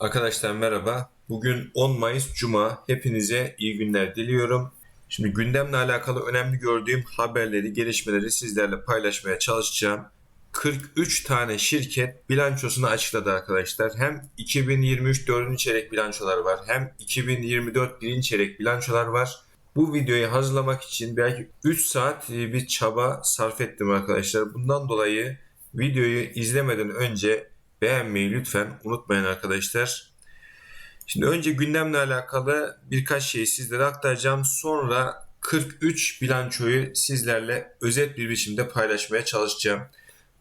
Arkadaşlar merhaba. Bugün 10 Mayıs Cuma. Hepinize iyi günler diliyorum. Şimdi gündemle alakalı önemli gördüğüm haberleri, gelişmeleri sizlerle paylaşmaya çalışacağım. 43 tane şirket bilançosunu açıkladı arkadaşlar. Hem 2023 4. çeyrek bilançoları var hem 2024 1. çeyrek bilançolar var. Bu videoyu hazırlamak için belki 3 saat e, bir çaba sarf ettim arkadaşlar. Bundan dolayı videoyu izlemeden önce beğenmeyi lütfen unutmayın arkadaşlar. Şimdi önce gündemle alakalı birkaç şey sizlere aktaracağım. Sonra 43 bilançoyu sizlerle özet bir biçimde paylaşmaya çalışacağım.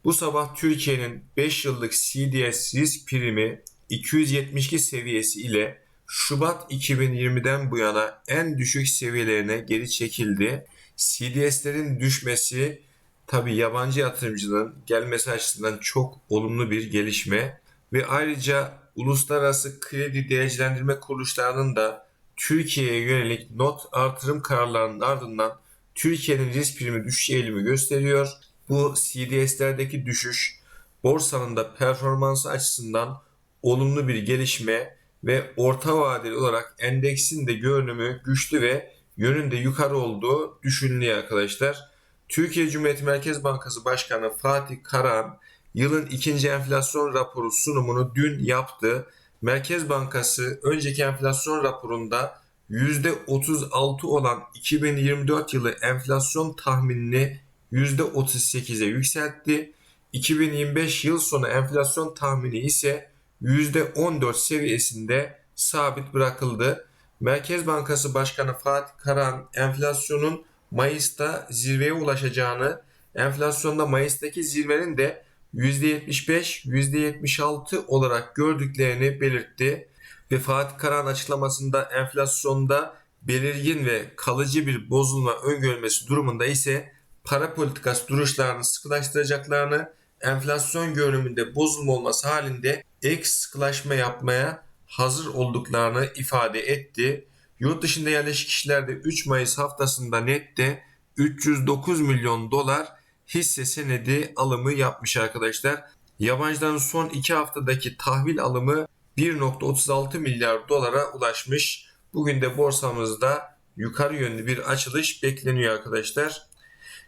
Bu sabah Türkiye'nin 5 yıllık CDS risk primi 272 seviyesi ile Şubat 2020'den bu yana en düşük seviyelerine geri çekildi. CDS'lerin düşmesi tabi yabancı yatırımcının gelmesi açısından çok olumlu bir gelişme ve ayrıca uluslararası kredi derecelendirme kuruluşlarının da Türkiye'ye yönelik not artırım kararlarının ardından Türkiye'nin risk primi düşüş eğilimi gösteriyor. Bu CDS'lerdeki düşüş borsanın da performansı açısından olumlu bir gelişme ve orta vadeli olarak endeksin de görünümü güçlü ve yönünde yukarı olduğu düşünülüyor arkadaşlar. Türkiye Cumhuriyeti Merkez Bankası Başkanı Fatih Karahan yılın ikinci enflasyon raporu sunumunu dün yaptı. Merkez Bankası önceki enflasyon raporunda %36 olan 2024 yılı enflasyon tahminini %38'e yükseltti. 2025 yıl sonu enflasyon tahmini ise %14 seviyesinde sabit bırakıldı. Merkez Bankası Başkanı Fatih Karahan enflasyonun Mayıs'ta zirveye ulaşacağını, enflasyonda Mayıs'taki zirvenin de %75, %76 olarak gördüklerini belirtti. Ve Fatih Karahan açıklamasında enflasyonda belirgin ve kalıcı bir bozulma öngörülmesi durumunda ise para politikası duruşlarını sıkılaştıracaklarını, enflasyon görünümünde bozulma olması halinde ek sıkılaşma yapmaya hazır olduklarını ifade etti. Yurt dışında yerleşik kişilerde 3 Mayıs haftasında nette 309 milyon dolar hisse senedi alımı yapmış arkadaşlar. Yabancıların son 2 haftadaki tahvil alımı 1.36 milyar dolara ulaşmış. Bugün de borsamızda yukarı yönlü bir açılış bekleniyor arkadaşlar.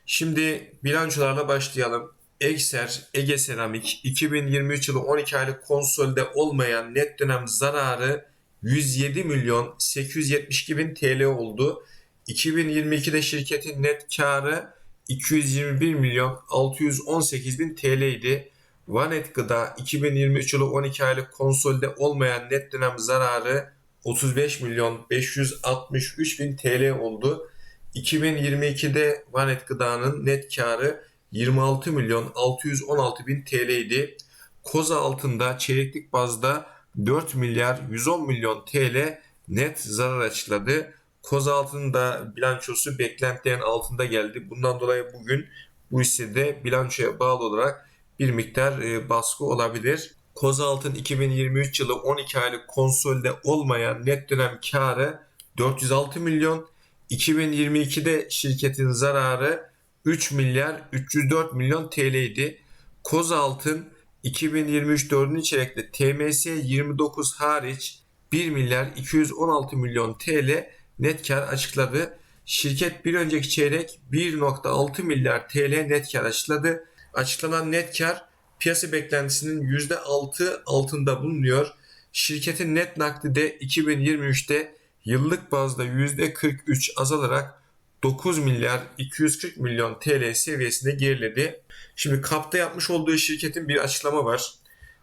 Şimdi bilançolarla başlayalım. Ekser, Ege Seramik 2023 yılı 12 aylık konsolde olmayan net dönem zararı 107 milyon 872 bin TL oldu. 2022'de şirketin net karı 221 milyon 618 bin TL idi. Vanet Gıda 2023 yılı 12 aylık konsolde olmayan net dönem zararı 35 milyon 563 bin TL oldu. 2022'de Vanet Gıda'nın net karı 26 milyon 616 bin TL idi. Koza altında çeyreklik bazda 4 milyar 110 milyon TL net zarar açıkladı. Koza altında bilançosu beklentilerin altında geldi. Bundan dolayı bugün bu hissede bilançoya bağlı olarak bir miktar e, baskı olabilir. Koza altın 2023 yılı 12 aylık konsolde olmayan net dönem karı 406 milyon. 2022'de şirketin zararı 3 milyar 304 milyon TL idi. Koz altın 2023 4. çeyrekte TMS 29 hariç 1 milyar 216 milyon TL net kar açıkladı. Şirket bir önceki çeyrek 1.6 milyar TL net kar açıkladı. Açıklanan net kar piyasa beklentisinin %6 altında bulunuyor. Şirketin net nakdi de 2023'te yıllık bazda %43 azalarak 9 milyar 240 milyon TL seviyesinde geriledi. Şimdi KAP'ta yapmış olduğu şirketin bir açıklama var.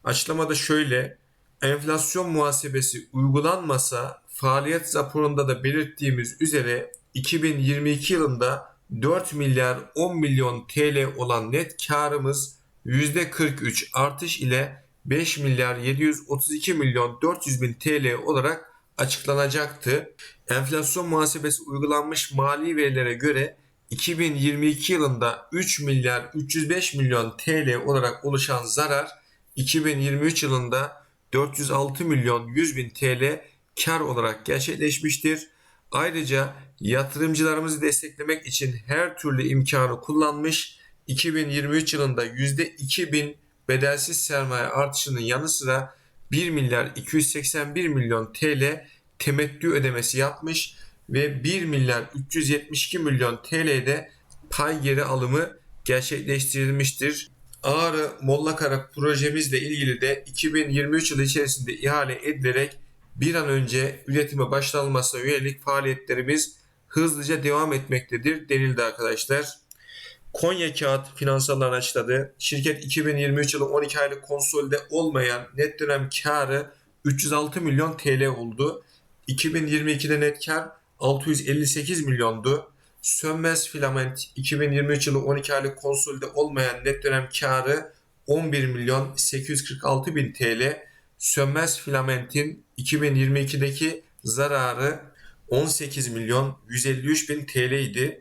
Açıklamada şöyle enflasyon muhasebesi uygulanmasa faaliyet raporunda da belirttiğimiz üzere 2022 yılında 4 milyar 10 milyon TL olan net karımız %43 artış ile 5 milyar 732 milyon 400 bin TL olarak açıklanacaktı. Enflasyon muhasebesi uygulanmış mali verilere göre 2022 yılında 3 milyar 305 milyon TL olarak oluşan zarar 2023 yılında 406 milyon 100 bin TL kar olarak gerçekleşmiştir. Ayrıca yatırımcılarımızı desteklemek için her türlü imkanı kullanmış 2023 yılında %2000 bedelsiz sermaye artışının yanı sıra 1 milyar 281 milyon TL temettü ödemesi yapmış ve 1 milyar 372 milyon TL'de pay geri alımı gerçekleştirilmiştir. Ağrı Mollakara projemizle ilgili de 2023 yılı içerisinde ihale edilerek bir an önce üretime başlanmasına yönelik faaliyetlerimiz hızlıca devam etmektedir denildi arkadaşlar. Konya Kağıt finansallarını açıkladı. Şirket 2023 yılı 12 aylık konsolide olmayan net dönem karı 306 milyon TL oldu. 2022'de net kar 658 milyondu. Sönmez Filament 2023 yılı 12 aylık konsolide olmayan net dönem karı 11 milyon 846 bin TL. Sönmez Filament'in 2022'deki zararı 18 milyon 153 bin TL idi.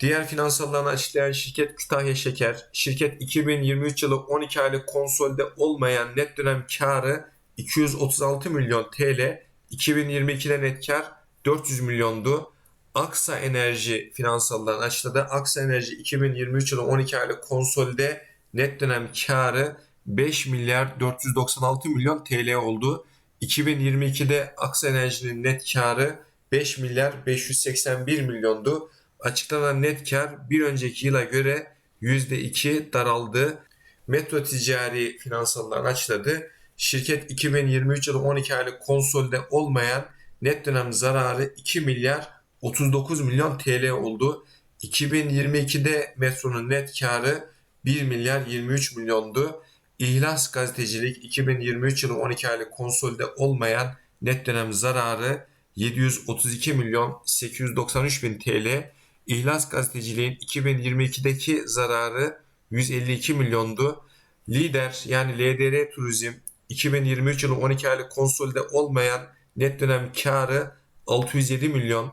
Diğer finansallarını açıklayan şirket Kütahya Şeker, şirket 2023 yılı 12 aylık konsolde olmayan net dönem karı 236 milyon TL, 2022'de net kar 400 milyondu. Aksa Enerji finansallarını açıkladı. Aksa Enerji 2023 yılı 12 aylık konsolde net dönem karı 5 milyar 496 milyon TL oldu. 2022'de Aksa Enerji'nin net karı 5 milyar 581 milyondu. Açıklanan net kar bir önceki yıla göre %2 daraldı. Metro Ticari finansallarını açıkladı. Şirket 2023 yılı 12 aylık konsolde olmayan net dönem zararı 2 milyar 39 milyon TL oldu. 2022'de Metro'nun net karı 1 milyar 23 milyondu. İhlas Gazetecilik 2023 yılı 12 aylık konsolde olmayan net dönem zararı 732 milyon 893 bin TL. İhlas Gazeteciliğin 2022'deki zararı 152 milyondu. Lider yani LDR Turizm 2023 yılı 12 aylık konsolde olmayan net dönem karı 607 milyon.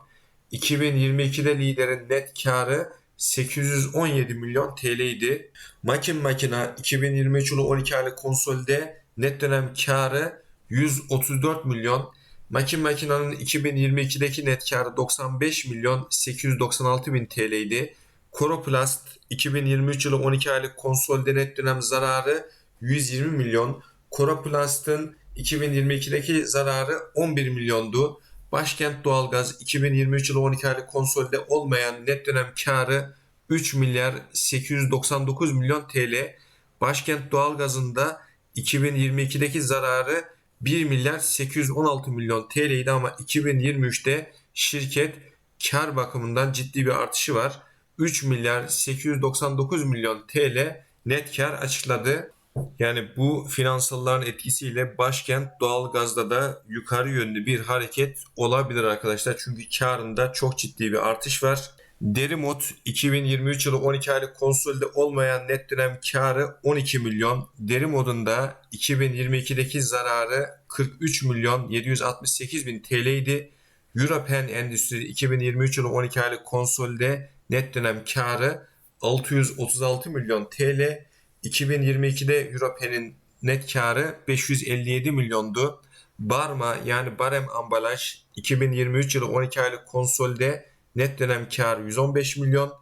2022'de liderin net karı 817 milyon TL idi. Makin Makina 2023 yılı 12 aylık konsolde net dönem karı 134 milyon. Makin Makina'nın 2022'deki net karı 95 milyon 896 bin TL idi. Coroplast 2023 yılı 12 aylık konsolde net dönem zararı 120 milyon. Coroplast'ın 2022'deki zararı 11 milyondu. Başkent Doğalgaz 2023 yılı 12 aylık konsolde olmayan net dönem karı 3 milyar 899 milyon TL. Başkent Doğalgaz'ın da 2022'deki zararı 1 milyar 816 milyon TL idi ama 2023'te şirket kar bakımından ciddi bir artışı var. 3 milyar 899 milyon TL net kar açıkladı. Yani bu finansalların etkisiyle başkent doğalgazda da yukarı yönlü bir hareket olabilir arkadaşlar. Çünkü karında çok ciddi bir artış var. Derimot 2023 yılı 12 aylık konsolde olmayan net dönem karı 12 milyon. Derimod'un da 2022'deki zararı 43 milyon 768 bin TL idi. Europen Endüstri 2023 yılı 12 aylık konsolde net dönem karı 636 milyon TL. 2022'de Europen'in net karı 557 milyondu. Barma yani Barem Ambalaj 2023 yılı 12 aylık konsolde net dönem kar 115 milyon.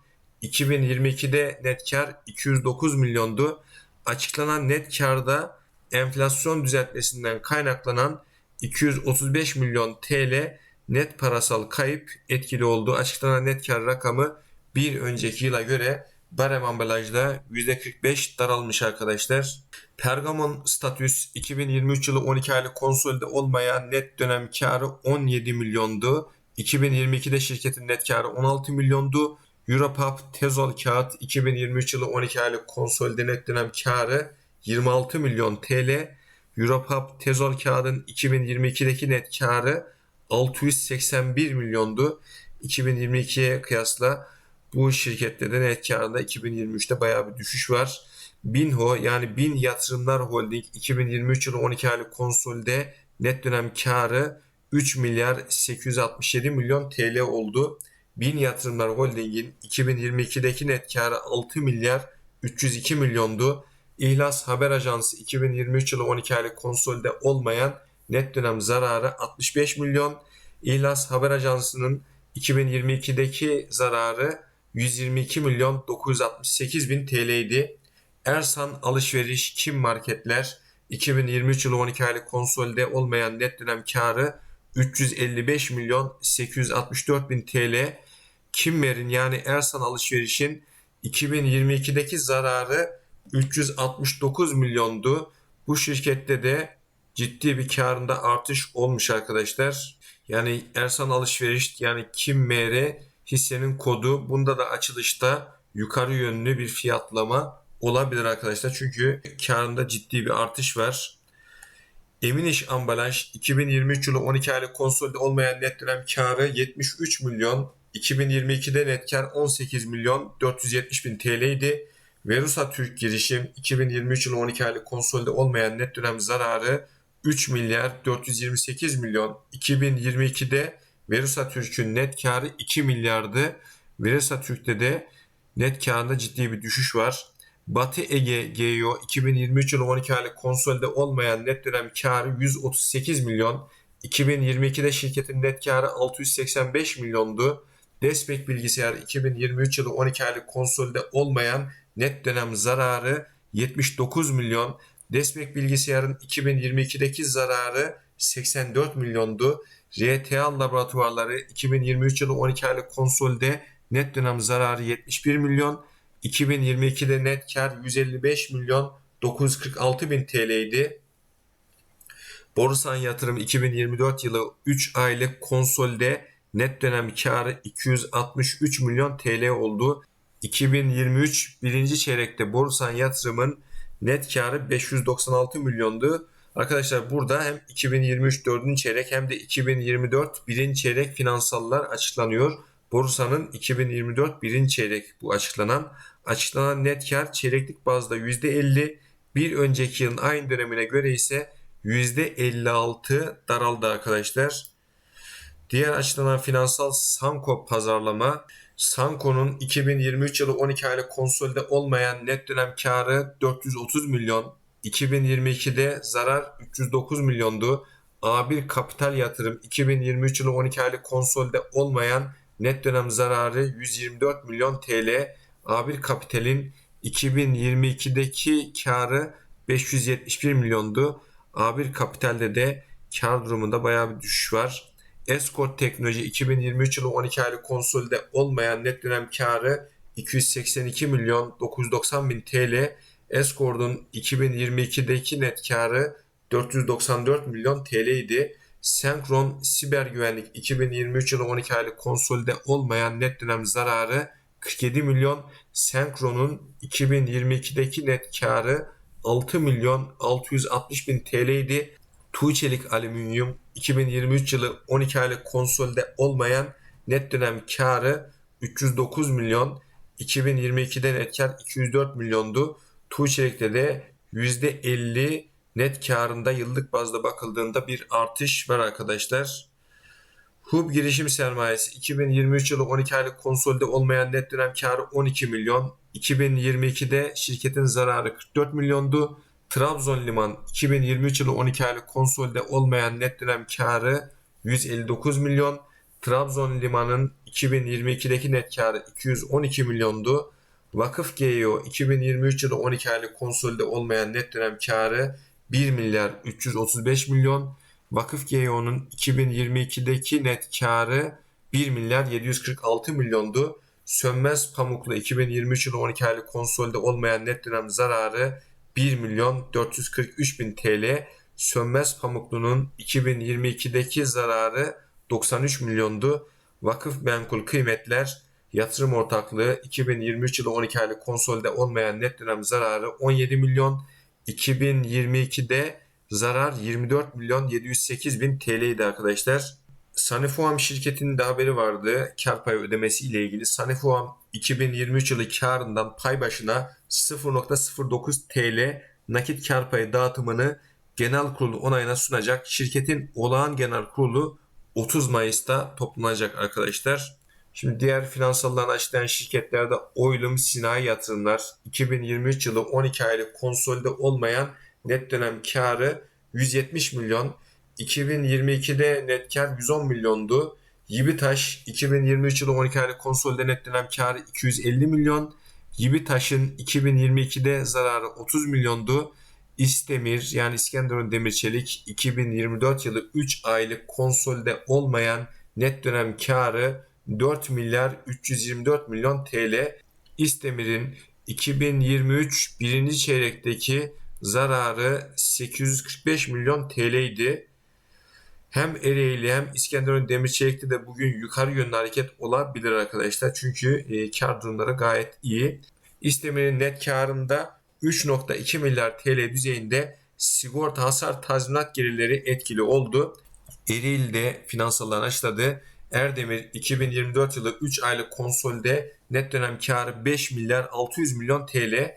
2022'de net kar 209 milyondu. Açıklanan net karda enflasyon düzeltmesinden kaynaklanan 235 milyon TL net parasal kayıp etkili oldu. Açıklanan net kar rakamı bir önceki yıla göre barem ambalajda %45 daralmış arkadaşlar. Pergamon Statüs 2023 yılı 12 aylık konsolide olmayan net dönem karı 17 milyondu. 2022'de şirketin net karı 16 milyondu. Europap Tezol Kağıt 2023 yılı 12 aylık konsolide net dönem karı 26 milyon TL. Europap Tezol Kağıt'ın 2022'deki net karı 681 milyondu. 2022'ye kıyasla bu şirkette de net karında 2023'te bayağı bir düşüş var. Binho yani Bin Yatırımlar Holding 2023 yılı 12 aylık konsolde net dönem karı 3 milyar 867 milyon TL oldu. Bin Yatırımlar Holding'in 2022'deki net karı 6 milyar 302 milyondu. İhlas Haber Ajansı 2023 yılı 12 aylık konsolde olmayan net dönem zararı 65 milyon. İhlas Haber Ajansı'nın 2022'deki zararı 122 milyon 968 bin TL idi. Ersan Alışveriş Kim Marketler 2023 yılı 12 aylık konsolide olmayan net dönem karı 355 milyon 864 bin TL. Kimmer'in yani Ersan Alışveriş'in 2022'deki zararı 369 milyondu. Bu şirkette de ciddi bir karında artış olmuş arkadaşlar. Yani Ersan Alışveriş yani Kimmer hissenin kodu. Bunda da açılışta yukarı yönlü bir fiyatlama olabilir arkadaşlar. Çünkü karında ciddi bir artış var. Emin İş Ambalaj 2023 yılı 12 aylık konsolide olmayan net dönem karı 73 milyon. 2022'de net kar 18 milyon 470 bin TL idi. Verusa Türk girişim 2023 yılı 12 aylık konsolide olmayan net dönem zararı 3 milyar 428 milyon. 2022'de Verusa Türk'ün net karı 2 milyardı. Verusa Türk'te de net karında ciddi bir düşüş var. Batı Ege GEO 2023 yılı 12 aylık konsolide olmayan net dönem karı 138 milyon. 2022'de şirketin net karı 685 milyondu. Desmek Bilgisayar 2023 yılı 12 aylık konsolide olmayan net dönem zararı 79 milyon. Desmek Bilgisayar'ın 2022'deki zararı 84 milyondu. RTA Laboratuvarları 2023 yılı 12 aylık konsolide net dönem zararı 71 milyon. 2022'de net kar 155 milyon 946 bin TL idi. Borusan Yatırım 2024 yılı 3 aylık konsolde net dönem karı 263 milyon TL oldu. 2023 birinci çeyrekte Borusan Yatırım'ın net karı 596 milyondu. Arkadaşlar burada hem 2023 dördüncü çeyrek hem de 2024 birinci çeyrek finansallar açıklanıyor. Borsa'nın 2024 birinci çeyrek bu açıklanan. Açıklanan net kar çeyreklik bazda %50, bir önceki yılın aynı dönemine göre ise %56 daraldı arkadaşlar. Diğer açıklanan finansal Sanko pazarlama. Sanko'nun 2023 yılı 12 aylık konsolide olmayan net dönem karı 430 milyon. 2022'de zarar 309 milyondu. A1 Kapital Yatırım 2023 yılı 12 aylık konsolide olmayan net dönem zararı 124 milyon TL. A1 Kapital'in 2022'deki karı 571 milyondu. A1 Kapital'de de kar durumunda bayağı bir düşüş var. Escort Teknoloji 2023 yılı 12 aylık konsolide olmayan net dönem karı 282 milyon 990 bin TL. Escort'un 2022'deki net karı 494 milyon TL idi. Senkron Siber Güvenlik 2023 yılı 12 aylık konsolide olmayan net dönem zararı 47 milyon. Senkron'un 2022'deki net karı 6 milyon 660 bin TL idi. Tuğçelik Alüminyum 2023 yılı 12 aylık konsolide olmayan net dönem karı 309 milyon. 2022'de net kar 204 milyondu. Tuğçelik'te de %50 net karında yıllık bazda bakıldığında bir artış var arkadaşlar. Hub girişim sermayesi 2023 yılı 12 aylık konsolide olmayan net dönem karı 12 milyon. 2022'de şirketin zararı 44 milyondu. Trabzon Liman 2023 yılı 12 aylık konsolide olmayan net dönem karı 159 milyon. Trabzon Liman'ın 2022'deki net karı 212 milyondu. Vakıf GEO 2023 yılı 12 aylık konsolide olmayan net dönem karı 1 milyar 335 milyon. Vakıf GEO'nun 2022'deki net karı 1 milyar 746 milyondu. Sönmez Pamuk'la 2023 yılı 12 aylık konsolide olmayan net dönem zararı 1 milyon 443 bin TL. Sönmez Pamuklu'nun 2022'deki zararı 93 milyondu. Vakıf Menkul Kıymetler Yatırım Ortaklığı 2023 yılı 12 aylık konsolide olmayan net dönem zararı 17 milyon. 2022'de zarar 24 milyon 708 bin TL idi arkadaşlar. Sanifuam şirketinin haberi vardı. Kar payı ödemesi ile ilgili. Sanifuam 2023 yılı karından pay başına 0.09 TL nakit kar payı dağıtımını genel kurulu onayına sunacak. Şirketin olağan genel kurulu 30 Mayıs'ta toplanacak arkadaşlar. Şimdi diğer finansallarını açıklayan şirketlerde Oylum Sinayi Yatırımlar 2023 yılı 12 aylık konsolide olmayan net dönem karı 170 milyon. 2022'de net kar 110 milyondu. Yibitaş 2023 yılı 12 aylık konsolide net dönem karı 250 milyon. Yibitaş'ın 2022'de zararı 30 milyondu. İstemir yani İskenderun Demirçelik 2024 yılı 3 aylık konsolide olmayan net dönem karı 4 milyar 324 milyon TL. İstemir'in 2023 birinci çeyrekteki zararı 845 milyon TL idi. Hem Ereğli hem İskenderun Demirçelik'te de bugün yukarı yönlü hareket olabilir arkadaşlar. Çünkü e, kar durumları gayet iyi. İstemir'in net karında 3.2 milyar TL düzeyinde sigorta hasar tazminat gelirleri etkili oldu. Ereğli'de finansallarını açıkladı. Erdemir 2024 yılı 3 aylık konsolde net dönem karı 5 milyar 600 milyon TL.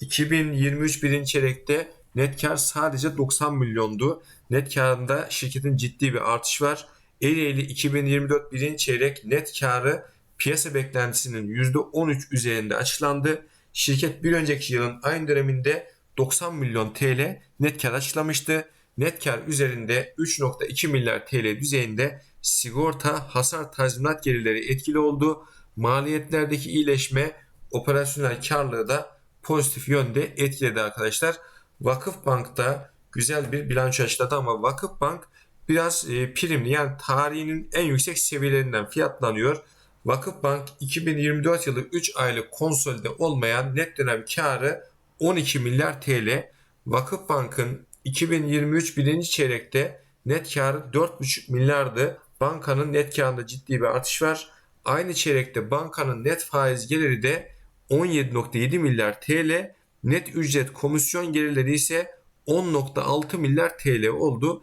2023 birinci çeyrekte net kar sadece 90 milyondu. Net karında şirketin ciddi bir artış var. Ereğli 2024 birinci çeyrek net karı piyasa beklentisinin %13 üzerinde açıklandı. Şirket bir önceki yılın aynı döneminde 90 milyon TL net kar açıklamıştı. Net kar üzerinde 3.2 milyar TL düzeyinde sigorta hasar tazminat gelirleri etkili oldu. Maliyetlerdeki iyileşme operasyonel karlılığı da pozitif yönde etkiledi arkadaşlar. Vakıf Bank'ta güzel bir bilanço açıkladı ama Vakıf Bank biraz e, primli yani tarihinin en yüksek seviyelerinden fiyatlanıyor. Vakıf Bank 2024 yılı 3 aylık konsolide olmayan net dönem karı 12 milyar TL. Vakıf Bank'ın 2023 birinci çeyrekte net karı 4,5 milyardı. Bankanın net karında ciddi bir artış var. Aynı çeyrekte bankanın net faiz geliri de 17.7 milyar TL, net ücret komisyon gelirleri ise 10.6 milyar TL oldu.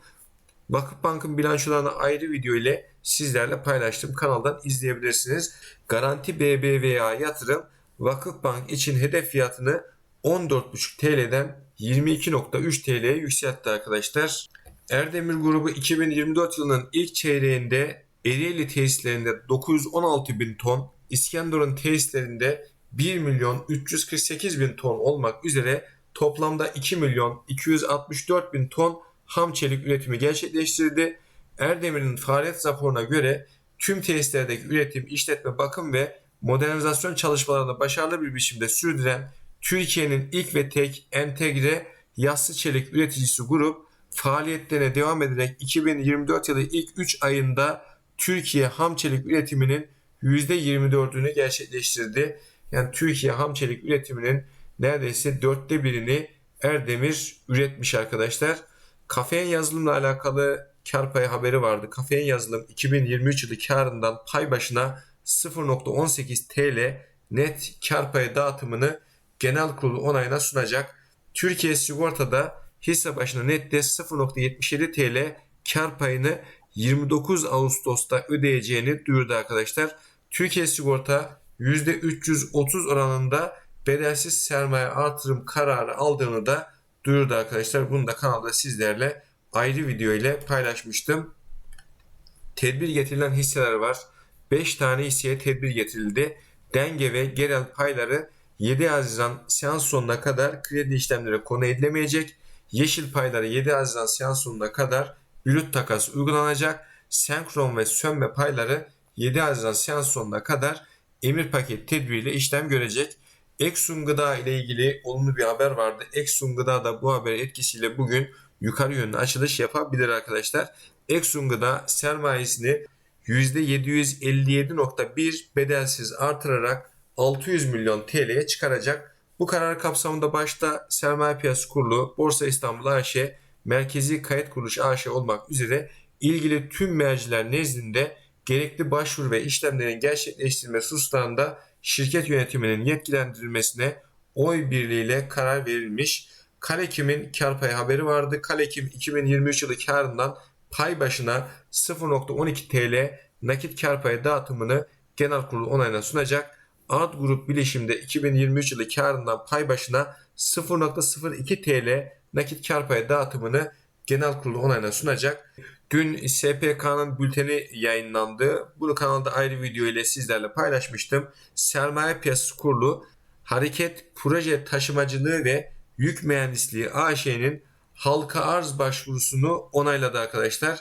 Vakıfbank'ın bilançolarını ayrı video ile sizlerle paylaştım. Kanaldan izleyebilirsiniz. Garanti BBVA yatırım Vakıfbank için hedef fiyatını 14.5 TL'den 22.3 TL'ye yükseltti arkadaşlar. Erdemir grubu 2024 yılının ilk çeyreğinde Ereğli tesislerinde 916 bin ton, İskenderun tesislerinde 1 milyon 348 bin ton olmak üzere toplamda 2 milyon 264 bin ton ham çelik üretimi gerçekleştirdi. Erdemir'in faaliyet raporuna göre tüm tesislerdeki üretim, işletme, bakım ve modernizasyon çalışmalarını başarılı bir biçimde sürdüren Türkiye'nin ilk ve tek entegre yassı çelik üreticisi grup faaliyetlerine devam ederek 2024 yılı ilk 3 ayında Türkiye ham çelik üretiminin %24'ünü gerçekleştirdi. Yani Türkiye ham çelik üretiminin neredeyse dörtte birini Erdemir üretmiş arkadaşlar. Kafein yazılımla alakalı kar payı haberi vardı. Kafein yazılım 2023 yılı karından pay başına 0.18 TL net kar payı dağıtımını genel kurulu onayına sunacak. Türkiye Sigorta'da hisse başına nette 0.77 TL kar payını 29 Ağustos'ta ödeyeceğini duyurdu arkadaşlar. Türkiye Sigorta %330 oranında bedelsiz sermaye artırım kararı aldığını da duyurdu arkadaşlar. Bunu da kanalda sizlerle ayrı video ile paylaşmıştım. Tedbir getirilen hisseler var. 5 tane hisseye tedbir getirildi. Denge ve genel payları 7 Haziran seans sonuna kadar kredi işlemleri konu edilemeyecek. Yeşil payları 7 Haziran seans sonuna kadar brüt takas uygulanacak. Senkron ve sönme payları 7 Haziran seans sonuna kadar emir paket tedbiriyle işlem görecek. Exxon Gıda ile ilgili olumlu bir haber vardı. Exxon Gıda da bu haber etkisiyle bugün yukarı yönlü açılış yapabilir arkadaşlar. Exxon Gıda sermayesini %757.1 bedelsiz artırarak 600 milyon TL'ye çıkaracak. Bu karar kapsamında başta Sermaye Piyasası Kurulu, Borsa İstanbul AŞ, Merkezi Kayıt Kuruluş AŞ olmak üzere ilgili tüm merciler nezdinde gerekli başvuru ve işlemlerin gerçekleştirilmesi hususlarında şirket yönetiminin yetkilendirilmesine oy birliğiyle karar verilmiş. Kalekim'in kar payı haberi vardı. Kalekim 2023 yılı karından pay başına 0.12 TL nakit kar payı dağıtımını genel kurulu onayına sunacak. Art Grup Bilişim'de 2023 yılı karından pay başına 0.02 TL nakit kar payı dağıtımını genel kurulu onayına sunacak. Dün SPK'nın bülteni yayınlandı. Bunu kanalda ayrı video ile sizlerle paylaşmıştım. Sermaye Piyasası Kurulu Hareket Proje Taşımacılığı ve Yük Mühendisliği AŞ'nin halka arz başvurusunu onayladı arkadaşlar.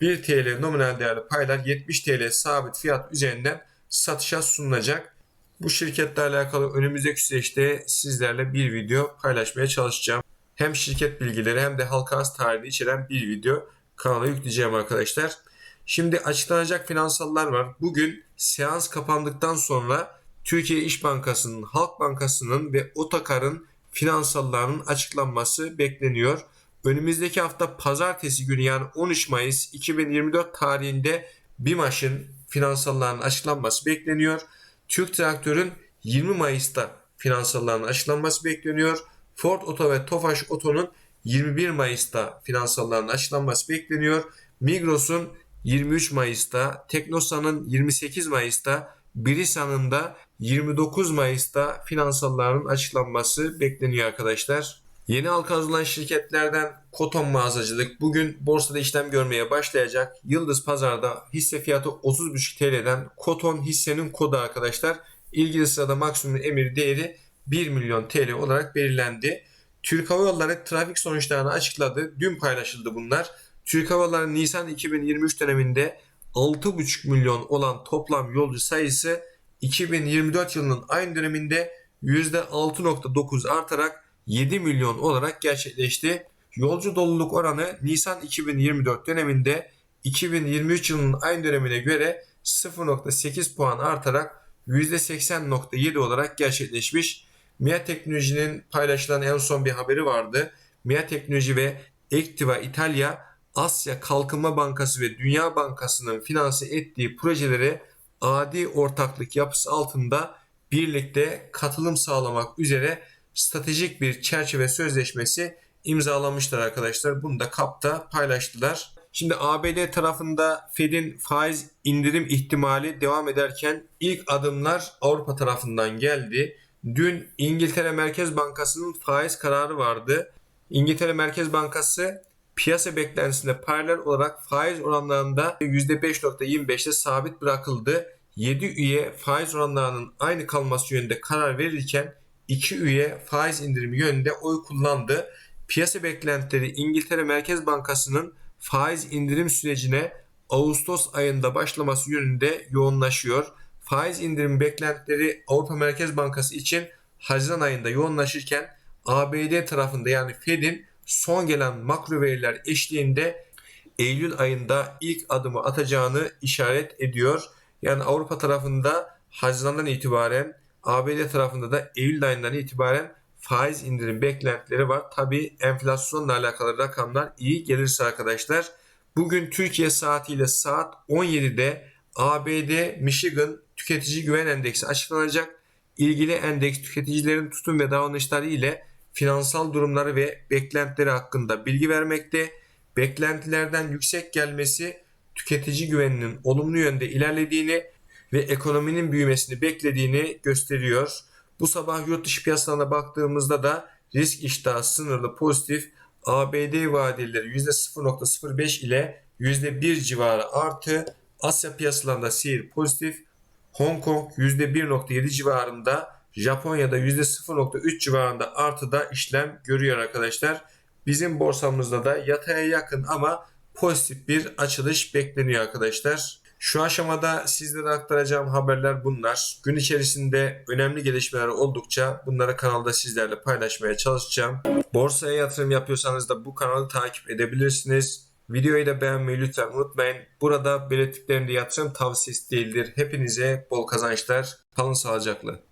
1 TL nominal değerli paylar 70 TL sabit fiyat üzerinden satışa sunulacak. Bu şirketle alakalı önümüzdeki süreçte sizlerle bir video paylaşmaya çalışacağım. Hem şirket bilgileri hem de halka arz tarihini içeren bir video kanala yükleyeceğim arkadaşlar. Şimdi açıklanacak finansallar var. Bugün seans kapandıktan sonra Türkiye İş Bankası'nın, Halk Bankası'nın ve Otakar'ın finansallarının açıklanması bekleniyor. Önümüzdeki hafta pazartesi günü yani 13 Mayıs 2024 tarihinde BİMAŞ'ın finansallarının açıklanması bekleniyor. Türk Traktör'ün 20 Mayıs'ta finansallarının açıklanması bekleniyor. Ford Oto ve Tofaş Oto'nun 21 Mayıs'ta finansallarının açıklanması bekleniyor. Migros'un 23 Mayıs'ta, Teknosa'nın 28 Mayıs'ta, Brisa'nın da 29 Mayıs'ta finansallarının açıklanması bekleniyor arkadaşlar. Yeni halka arzulanan şirketlerden Koton Mağazacılık bugün borsada işlem görmeye başlayacak. Yıldız Pazar'da hisse fiyatı 30,5 TL'den Koton hissenin kodu arkadaşlar. İlgili sırada maksimum emir değeri 1 milyon TL olarak belirlendi. Türk Hava Yolları trafik sonuçlarını açıkladı. Dün paylaşıldı bunlar. Türk Hava Yolları Nisan 2023 döneminde 6,5 milyon olan toplam yolcu sayısı 2024 yılının aynı döneminde %6.9 artarak 7 milyon olarak gerçekleşti. Yolcu doluluk oranı Nisan 2024 döneminde 2023 yılının aynı dönemine göre 0.8 puan artarak %80.7 olarak gerçekleşmiş. MIA Teknoloji'nin paylaşılan en son bir haberi vardı. MIA Teknoloji ve Activa İtalya Asya Kalkınma Bankası ve Dünya Bankası'nın finanse ettiği projelere adi ortaklık yapısı altında birlikte katılım sağlamak üzere stratejik bir çerçeve sözleşmesi imzalamışlar arkadaşlar. Bunu da KAP'ta paylaştılar. Şimdi ABD tarafında Fed'in faiz indirim ihtimali devam ederken ilk adımlar Avrupa tarafından geldi. Dün İngiltere Merkez Bankası'nın faiz kararı vardı. İngiltere Merkez Bankası piyasa beklentisine paralel olarak faiz oranlarında %5.25'te sabit bırakıldı. 7 üye faiz oranlarının aynı kalması yönünde karar verirken 2 üye faiz indirimi yönünde oy kullandı. Piyasa beklentileri İngiltere Merkez Bankası'nın faiz indirim sürecine Ağustos ayında başlaması yönünde yoğunlaşıyor. Faiz indirim beklentileri Avrupa Merkez Bankası için Haziran ayında yoğunlaşırken ABD tarafında yani Fed'in son gelen makro veriler eşliğinde Eylül ayında ilk adımı atacağını işaret ediyor. Yani Avrupa tarafında Haziran'dan itibaren ABD tarafında da Eylül ayından itibaren faiz indirim beklentileri var. Tabi enflasyonla alakalı rakamlar iyi gelirse arkadaşlar. Bugün Türkiye saatiyle saat 17'de ABD Michigan Tüketici Güven Endeksi açıklanacak. İlgili endeks tüketicilerin tutum ve davranışları ile finansal durumları ve beklentileri hakkında bilgi vermekte. Beklentilerden yüksek gelmesi tüketici güveninin olumlu yönde ilerlediğini ve ekonominin büyümesini beklediğini gösteriyor. Bu sabah yurt dışı piyasalarına baktığımızda da risk iştahı sınırlı pozitif ABD vadeleri %0.05 ile %1 civarı artı Asya piyasalarında seyir pozitif Hong Kong %1.7 civarında Japonya'da %0.3 civarında artıda işlem görüyor arkadaşlar. Bizim borsamızda da yataya yakın ama pozitif bir açılış bekleniyor arkadaşlar. Şu aşamada sizlere aktaracağım haberler bunlar. Gün içerisinde önemli gelişmeler oldukça bunları kanalda sizlerle paylaşmaya çalışacağım. Borsaya yatırım yapıyorsanız da bu kanalı takip edebilirsiniz. Videoyu da beğenmeyi lütfen unutmayın. Burada belirttiklerimde yatırım tavsiyesi değildir. Hepinize bol kazançlar. Kalın sağlıcakla.